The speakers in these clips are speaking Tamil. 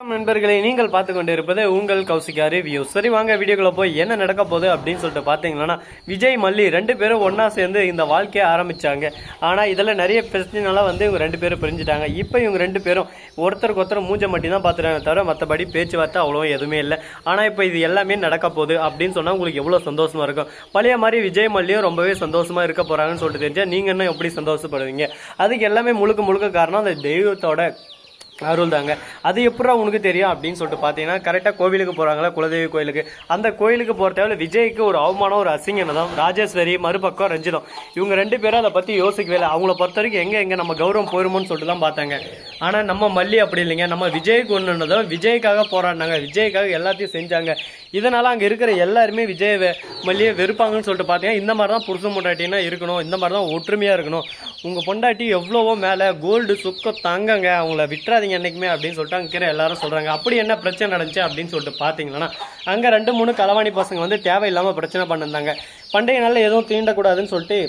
நண்பர்களை நீங்கள் பார்த்து கொண்டு இருப்பது உங்கள் கௌசிகா ரிவ்யூ சரி வாங்க வீடியோக்குள்ள போய் என்ன நடக்க போகுது அப்படின்னு சொல்லிட்டு பார்த்தீங்கன்னா விஜய் மல்லி ரெண்டு பேரும் ஒன்றா சேர்ந்து இந்த வாழ்க்கையை ஆரம்பிச்சாங்க. ஆனால் இதில் நிறைய பிரச்சனைனால வந்து இவங்க ரெண்டு பேரும் பிரிஞ்சுட்டாங்க. இப்போ இவங்க ரெண்டு பேரும் ஒருத்தருக்கு ஒருத்தர் மூஞ்ச மட்டும் தான் பார்த்துட்டாங்க தவிர மற்றபடி பேச்சுவார்த்தை அவ்வளோ எதுவுமே இல்லை. ஆனால் இப்போ இது எல்லாமே நடக்க போகுது அப்படின்னு சொன்னால் உங்களுக்கு எவ்வளோ சந்தோஷமாக இருக்கும்? பழைய மாதிரி விஜய் மல்லியும் ரொம்பவே சந்தோஷமாக இருக்க போகிறாங்கன்னு சொல்லிட்டு தெரிஞ்சால் நீங்கள் என்ன எப்படி சந்தோஷப்படுவீங்க? அதுக்கு எல்லாமே முழுக்க முழுக்க காரணம் அந்த தெய்வத்தோட அருள் தாங்க அது எப்படா உனக்கு தெரியும் அப்படின்னு சொல்லிட்டு பார்த்தீங்கன்னா கரெக்டாக கோவிலுக்கு போகிறாங்களா குலதெய்வ கோயிலுக்கு. அந்த கோயிலுக்கு போகிற விஜய்க்கு ஒரு அவமானம் ஒரு அசிங்கம் தான் ராஜேஸ்வரி மறுபக்கம் ரஞ்சிதம். இவங்க ரெண்டு பேரும் அதை பற்றி யோசிக்கவே இல்லை. அவங்கள பொறுத்த வரைக்கும் எங்கே எங்கே நம்ம கௌரவம் போயிருமோன்னு சொல்லிட்டு தான் பார்த்தாங்க. ஆனால் நம்ம மல்லி அப்படி இல்லைங்க. நம்ம விஜய்க்கு ஒன்றுனதும் விஜய்க்காக போராடினாங்க. விஜய்க்காக எல்லாத்தையும் செஞ்சாங்க. இதனால் அங்கே இருக்கிற எல்லாருமே விஜய் மல்லியை வெறுப்பாங்கன்னு சொல்லிட்டு பார்த்தீங்கன்னா இந்த மாதிரி தான் புருஷன் பொண்டாட்டினா இருக்கணும். இந்த மாதிரி தான் ஒற்றுமையாக இருக்கணும். உங்கள் பொண்டாட்டி எவ்வளவோ மேலே கோல்டு சுக்கம் தாங்கங்க. அவங்கள விட்டுறாதீங்க என்றைக்குமே அப்படின்னு சொல்லிட்டு அங்கே எல்லாரும் சொல்கிறாங்க அப்படி என்ன பிரச்சனை நடந்துச்சு அப்படின்னு சொல்லிட்டு பார்த்தீங்கன்னா அங்கே ரெண்டு மூணு களவாணி பசங்க வந்து தேவையில்லாமல் பிரச்சனை பண்ணிருந்தாங்க. பண்டைய நாளில் எதுவும் தீண்டக்கூடாதுன்னு சொல்லிட்டு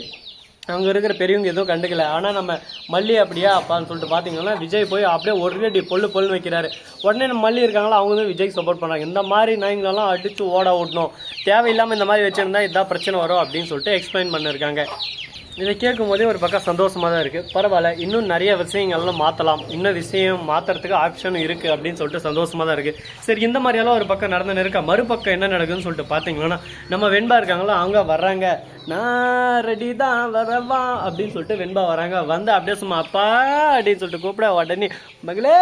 அங்கே இருக்கிற பெரியவங்க எதுவும் கண்டுக்கல. ஆனால் நம்ம மல்லி அப்படியா அப்பான்னு சொல்லிட்டு பார்த்தீங்கன்னா விஜய் போய் அப்படியே ஒரு அடி பொல்லு பொல்லு வைக்கிறாரு. உடனே நம்ம மல்லி இருக்காங்களா அவங்க வந்து விஜய்க்கு சப்போர்ட் பண்ணாங்க இந்த மாதிரி நாய்ங்களெல்லாம் அடித்து ஓட ஓட்டணும் தேவையில்லாமல் இந்த மாதிரி வச்சுருந்தா இதான் பிரச்சனை வரும் அப்படின்னு சொல்லிட்டு எக்ஸ்பிளைன் பண்ணியிருக்காங்க இதை கேட்கும் போதே ஒரு பக்கம் சந்தோஷமாக தான் இருக்குது பரவாயில்ல இன்னும் நிறைய விஷயங்கள்லாம் மாற்றலாம் இன்னும் விஷயம் மாற்றுறதுக்கு ஆப்ஷனும் இருக்குது அப்படின்னு சொல்லிட்டு சந்தோஷமாக தான் இருக்குது சரி இந்த மாதிரியெல்லாம் ஒரு பக்கம் நடந்து இருக்கா மறுபக்கம் என்ன நடக்குதுன்னு சொல்லிட்டு பார்த்தீங்கன்னா நம்ம வெண்பா இருக்காங்களா? அவங்க வர்றாங்க. நான் ரெடி தான் வரவா அப்படின்னு சொல்லிட்டு வெண்பா வராங்க. வந்து அப்படியே சும்மா அப்பா அப்படின்னு சொல்லிட்டு கூப்பிட உடனே மகளே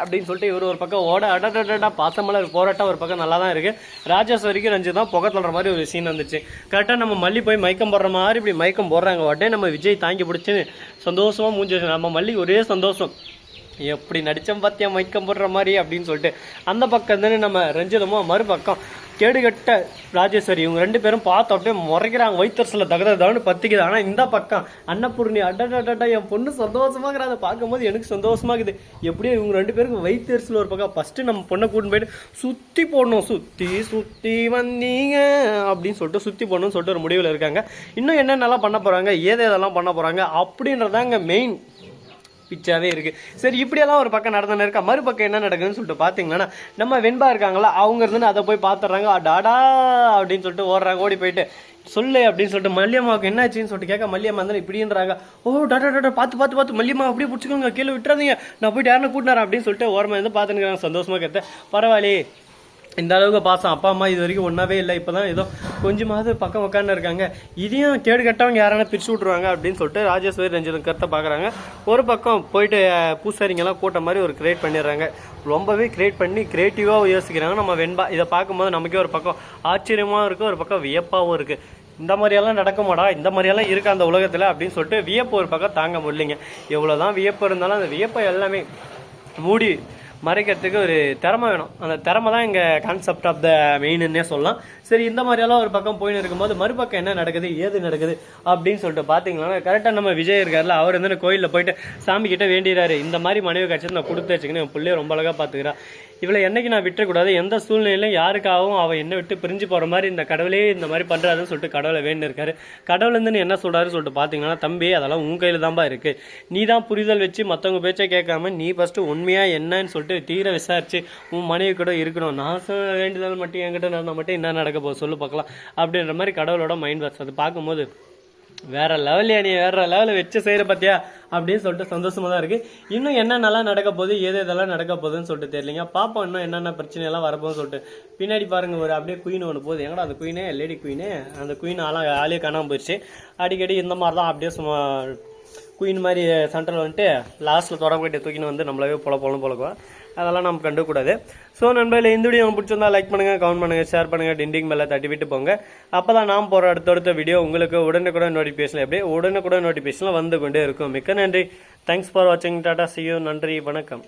அப்படின்னு சொல்லிட்டு இவர் ஒரு பக்கம் ஓட அடடடா பாசமலர் போராட்டம் ஒரு பக்கம் நல்லா தான் இருக்குது ராஜேஸ்வரிக்கு ரஞ்சித் தான் புகை தள்ளுற மாதிரி ஒரு சீன் வந்துச்சு. கரெக்டாக நம்ம மல்லி போய் மயக்கம் போடுற மாதிரி இப்படி மயக்கம் போடுறாங்க உடனே நம்ம விஜய் தாங்கி பிடிச்சி சந்தோஷமா மூஞ்சி நம்ம மல்லி ஒரே சந்தோஷம். எப்படி நடிச்சம் பார்த்தியா மயக்கம் போடுற மாதிரி அப்படின்னு சொல்லிட்டு. அந்த பக்கம் தானே நம்ம ரஞ்சிதமோ மறுபக்கம். கேடுகட்ட ராஜேஸ்வரி இவங்க ரெண்டு பேரும் பார்த்து அப்படியே முறைக்கிறாங்க. வைத்தரசில் தகதன்னு பத்திக்குது. ஆனால் இந்த பக்கம் அன்னபூர்ணி அடடடா என் பொண்ணு சந்தோஷமாகிற அதை பார்க்கும்போது எனக்கு சந்தோஷமாக இருக்குது எப்படியோ இவங்க ரெண்டு பேருக்கு வைத்தரசில் ஒரு பக்கம் ஃபஸ்ட்டு நம்ம பொண்ணை கூட்டின்னு போயிட்டு சுற்றி போடணும் சுற்றி சுற்றி வந்தீங்க அப்படின்னு சொல்லிட்டு சுற்றி போடணும்னு சொல்லிட்டு ஒரு முடிவில் இருக்காங்க. இன்னும் என்னென்னலாம் பண்ண போகிறாங்க ஏதேதெல்லாம் பண்ண போகிறாங்க அப்படின்றதாங்க மெயின் பிச்சாவே இருக்கு. சரி இப்படியெல்லாம் ஒரு பக்கம் நடந்துன்னு இருக்கா? மறுபக்கம் என்ன நடக்குதுன்னு சொல்லிட்டு பார்த்தீங்கன்னா நம்ம வெண்பா இருக்காங்களா? அவங்க இருந்துன்னு அதை போய் பார்த்துட்றாங்க டாடா அப்படின்னு சொல்லிட்டு ஓடுறாங்க. ஓடி போயிட்டு சொல்லு அப்படின்னு சொல்லிட்டு மல்லியம்மாவுக்கு என்னாச்சுன்னு சொல்லிட்டு கேட்க மல்லியம்மா வந்து இப்படின்றாங்க. ஓ டாடா டாடா பார்த்து பார்த்து பார்த்து மல்லியம்மா அப்படியே பிடிச்சிக்கோங்க கீழே விட்டுறாதீங்க. நான் போயிட்டு யாரும் கூட்டினாரன் அப்படின்னு சொல்லிட்டு ஓரமாக இருந்து பார்த்துன்னு சந்தோஷமா கேட்டேன். பரவாயில்லையே இந்த அளவுக்கு பாசம். அப்பா அம்மா இது வரைக்கும் ஒன்றாவே இல்லை. இப்போ தான் ஏதோ கொஞ்சமாவது பக்கம் உட்காந்து இருக்காங்க. இதையும் கேடு கட்டவங்க யாரான பிரிச்சு விட்ருவாங்க அப்படின்னு சொல்லிட்டு ராஜேஸ்வரி ரஞ்சிதன் கருத்தை பார்க்குறாங்க ஒரு பக்கம் போயிட்டு பூசாரிங்கெல்லாம் கூட்ட மாதிரி ஒரு கிரியேட் பண்ணிடுறாங்க. ரொம்பவே கிரியேட் பண்ணி கிரியேட்டிவாக யோசிக்கிறாங்க. நம்ம வெண்பா இதை பார்க்கும்போது நமக்கே ஒரு பக்கம் ஆச்சரியமாகவும் இருக்குது ஒரு பக்கம் வியப்பாகவும் இருக்குது இந்த மாதிரியெல்லாம் நடக்குமாடா? இந்த மாதிரியெல்லாம் இருக்கு அந்த உலகத்தில்? அப்படின்னு சொல்லிட்டு வியப்பு ஒரு பக்கம் தாங்க முடியலைங்க. எவ்வளோதான் வியப்பு இருந்தாலும் அந்த வியப்பை எல்லாமே மூடி மறைக்கிறதுக்கு ஒரு திறமை வேணும். அந்த திறமை தான் இங்கே கான்செப்ட் ஆஃப் த மெயின்னே சொல்லலாம். சரி இந்த மாதிரியெல்லாம் ஒரு பக்கம் போயின்னு இருக்கும்போது மறுபக்கம் என்ன நடக்குது ஏது நடக்குது அப்படின்னு சொல்லிட்டு பார்த்தீங்கன்னா கரெக்டாக நம்ம விஜய் இருக்கார்ல அவர் வந்து கோயிலில் போயிட்டு சாமி கிட்ட வேண்டிடுறாரு. இந்த மாதிரி மனைவி கட்சி நான் கொடுத்து வச்சுக்கணும் என் பிள்ளைய ரொம்ப அழகாக பார்த்துக்கிறா இவளை என்னைக்கு நான் விட்டுறக்கூடாது எந்த சூழ்நிலையிலும் யாருக்காகவும் அவள் என்னை விட்டு பிரிஞ்சு போகிற மாதிரி இந்த கடவுளே இந்த மாதிரி பண்ணுறாருன்னு சொல்லிட்டு கடவுளை வேண்டியிருக்காரு இருக்காரு. கடவுள் வந்து என்ன சொல்கிறாரு சொல்லிட்டு பார்த்தீங்கன்னா தம்பி அதெல்லாம் உன் கையில் தான்ப்பா இருக்குது நீ தான் புரிதல் வச்சு மற்றவங்க பேச்சை கேட்காம நீ ஃபஸ்ட்டு உண்மையாக என்னன்னு சொல்லிட்டு தீர விசாரிச்சு உன் மனைவி கூட இருக்கணும். நான் வேண்டுதல் மட்டும் என்கிட்ட நடந்தால் மட்டும் என்ன நடக்க போகுது சொல்லு பார்க்கலாம். அப்படின்ற மாதிரி கடவுளோட மைண்ட் வாஷ் அது பார்க்கும்போது வேற லெவல்லையா நீ வேற லெவலில் வச்சு செய்கிற பார்த்தியா அப்படின்னு சொல்லிட்டு சந்தோஷமா தான் இருக்குது இன்னும் என்னென்னலாம் நடக்க போகுது ஏது எதெல்லாம் நடக்க போகுதுன்னு சொல்லிட்டு தெரியலங்க. பாப்போம் இன்னும் என்னென்ன பிரச்சனை எல்லாம் வரப்போகுதுன்னு சொல்லிட்டு. பின்னாடி பாருங்கள் ஒரு அப்படியே குயின் ஒன்று போகுது. எங்கடா அந்த குயினே லேடி குயினே அந்த குயின் ஆளாக ஆளே காணாமல் போயிடுச்சு அடிக்கடி இந்த மாதிரி தான் அப்படியே சும்மா குயின் மாதிரி சென்டரில் வந்துட்டு லாஸ்ட்டில் தொடர்புகிட்ட தூக்கின்னு வந்து நம்மளவே பொல பொலம் பொழக்குவோம் அதெல்லாம் நம்ம கண்டுக்கூடாது ஸோ நண்பர்களே இந்த வீடியோ உங்களுக்கு பிடிச்சிருந்தா லைக் பண்ணுங்கள் கமெண்ட் பண்ணுங்கள் ஷேர் பண்ணுங்கள் டிண்டிங் மேலே தட்டி விட்டு போங்க. அப்போ தான் நாம் போகிற அடுத்தடுத்த வீடியோ உங்களுக்கு உடனுக்குடன் நோட்டிஃபிகேஷன் எப்படி உடனுக்குடன் நோட்டிஃபிகேஷனில் வந்து கொண்டே இருக்கும். மிக்க நன்றி. தேங்க்ஸ் ஃபார் வாட்சிங் டாட்டா சியூ நன்றி. வணக்கம்.